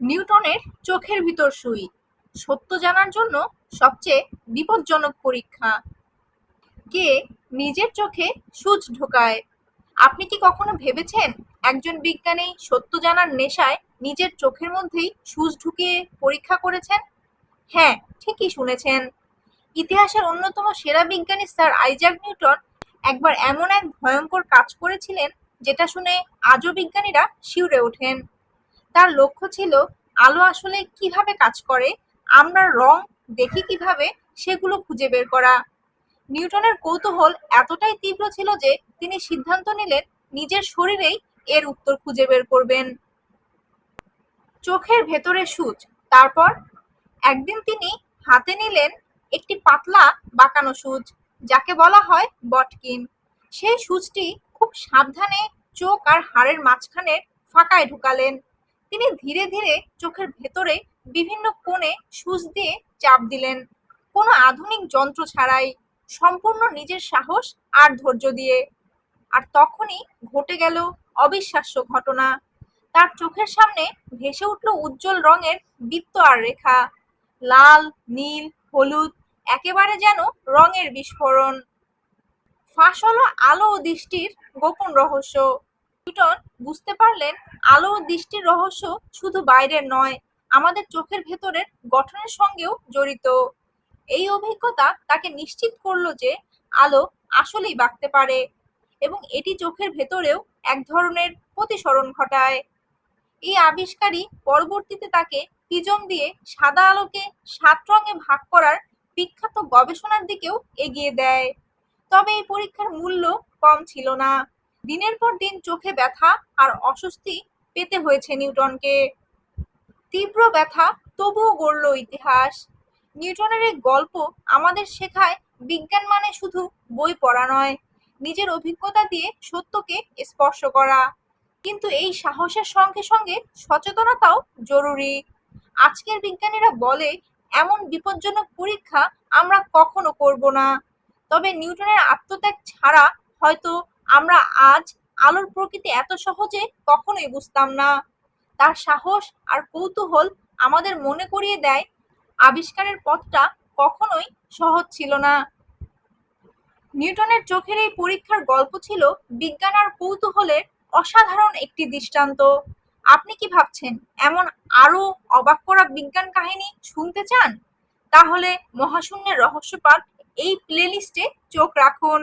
নিউটনের চোখের ভিতর সুই সত্য জানার জন্য সবচেয়ে বিপজ্জনক পরীক্ষা। কে নিজের চোখে সূচ ঢোকায়? আপনি কি কখনো ভেবেছেন একজন বিজ্ঞানী সত্য জানার নেশায় নিজের চোখের মধ্যেই সূচ ঢুকিয়ে পরীক্ষা করেছেন? হ্যাঁ ঠিকই শুনেছেন। ইতিহাসের অন্যতম সেরা বিজ্ঞানী স্যার আইজাক নিউটন একবার এমন এক ভয়ঙ্কর কাজ করেছিলেন, যেটা শুনে আজও বিজ্ঞানীরা শিউরে ওঠেন। তার লক্ষ্য ছিল আলো আসলে কীভাবে কাজ করে, আমরা রং দেখি কীভাবে, সেগুলো খুঁজে বের করা। নিউটনের কৌতূহল এতটাই তীব্র ছিল যে তিনি সিদ্ধান্ত নিলেন নিজের শরীরেই এর উত্তর খুঁজে বের করবেন। চোখের ভেতরে সূচ, তারপর একদিন তিনি হাতে নিলেন একটি পাতলা বাঁকানো সূচ, যাকে বলা হয় বটকিন। সেই সূচটি খুব সাবধানে চোখ আর হাড়ের মাঝখানের ফাঁকায় ঢুকালেন। তিনি ধীরে ধীরে চোখের ভেতরে বিভিন্ন কোণে সূচ দিয়ে চাপ দিলেন। কোনো আধুনিক যন্ত্র ছাড়াই সম্পূর্ণ নিজের সাহস আর ধৈর্য দিয়ে। আর তখনই ঘটে গেল অবিশ্বাস্য ঘটনা। তার চোখের সামনে ভেসে উঠল উজ্জ্বল রঙের বৃত্ত আর রেখা। লাল, নীল, হলুদ, একেবারে যেন রঙের বিস্ফোরণ। ফাঁস হলো আলো ও দৃষ্টির গোপন রহস্য। নিউটন বুঝতে পারলেন আলো ও দৃষ্টির রহস্য শুধু বাইরের নয়, আমাদের চোখের ভেতরের গঠনের সঙ্গেও জড়িত। এই অভিজ্ঞতা তাকে নিশ্চিত করল যে আলো আসলেই বাঁকতে পারে এবং এটি চোখের ভেতরেও এক ধরনের প্রতিসরণ ঘটায়। এই আবিষ্কারই পরবর্তীতে তাকে প্রিজম দিয়ে সাদা আলোকে সাত রঙে ভাগ করার বিখ্যাত গবেষণার দিকেও এগিয়ে দেয়। তবে এই পরীক্ষার মূল্য কম ছিল না। দিনের পর দিন চোখে ব্যথা আর অস্বস্তি পেতে হয়েছে নিউটনকে। তীব্র ব্যথা, তবুও গড়ল ইতিহাস। নিউটনের এই গল্প আমাদের শেখায় বিজ্ঞান মানে শুধু বই পড়া নয়, নিজের অভিজ্ঞতা দিয়ে সত্যকে স্পর্শ করা। কিন্তু এই সাহসের সঙ্গে সঙ্গে সচেতনতাও জরুরি। আজকের বিজ্ঞানীরা বলে, এমন বিপজ্জনক পরীক্ষা আমরা কখনো করব না। তবে নিউটনের আত্মত্যাগ ছাড়া হয়তো আমরা আজ আলোর প্রকৃতি এত সহজে কখনোই বুঝতাম না। তার সাহস আর কৌতূহল আমাদের মনে করিয়ে দেয়, আবিষ্কারের পথটা কখনোই সহজ ছিল না। নিউটনের চোখের এই পরীক্ষার গল্প ছিল বিজ্ঞান আর কৌতূহলের অসাধারণ একটি দৃষ্টান্ত। আপনি কি ভাবছেন, এমন আরও অবাক করা বিজ্ঞান কাহিনী শুনতে চান? তাহলে মহাশূন্যের রহস্যপাত এই প্লেলিস্টে চোখ রাখুন।